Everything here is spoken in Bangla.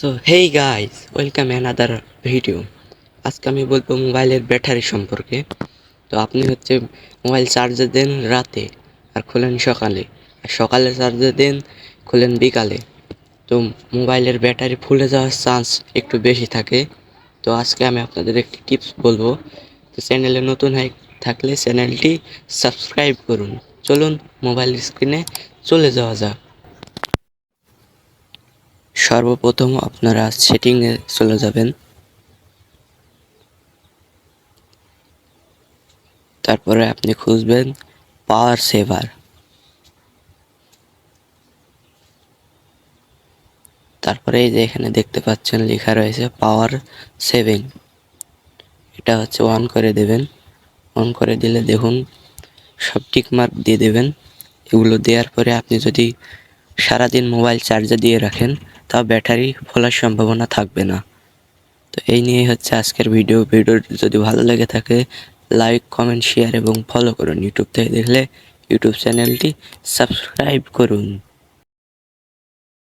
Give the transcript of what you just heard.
So hey guys welcome another video আজকে আমি বলব মোবাইলের ব্যাটারি সম্পর্কে। তো আপনি হচ্ছে মোবাইল চার্জে দেন রাতে আর খোলেন সকালে। আর সকালে চার্জে দেন, খোলেন বিকালে। তো মোবাইলের ব্যাটারি ফুলে যাওয়ার চান্স একটু বেশি থাকে। তো আজকে আমি আপনাদের একটি টিপস বলব। তো চ্যানেলে নতুন হয়ে থাকলে চ্যানেলটি সাবস্ক্রাইব করুন। চলুন মোবাইল স্ক্রিনে চলে যাওয়া যাক। সর্বপ্রথম আপনারা সেটিংয়ে চলে যাবেন। তারপরে আপনি খুঁজবেন পাওয়ার সেভার। তারপরে এই যে এখানে দেখতে পাচ্ছেন লেখা রয়েছে পাওয়ার সেভিং। এটা হচ্ছে অন করে দেবেন। অন করে দিলে দেখুন সব টিক মার্ক দিয়ে দেবেন। এগুলো দেওয়ার পরে আপনি যদি সারাদিন মোবাইল চার্জে দিয়ে রাখেন তা ব্যাটারি ফোলার সম্ভাবনা থাকবে না। তো এই নিয়ে হচ্ছে আজকের ভিডিও ভিডিও যদি ভালো লেগে থাকে লাইক কমেন্ট শেয়ার এবং ফলো করুন। ইউটিউব থেকে দেখলে ইউটিউব চ্যানেলটি সাবস্ক্রাইব করুন।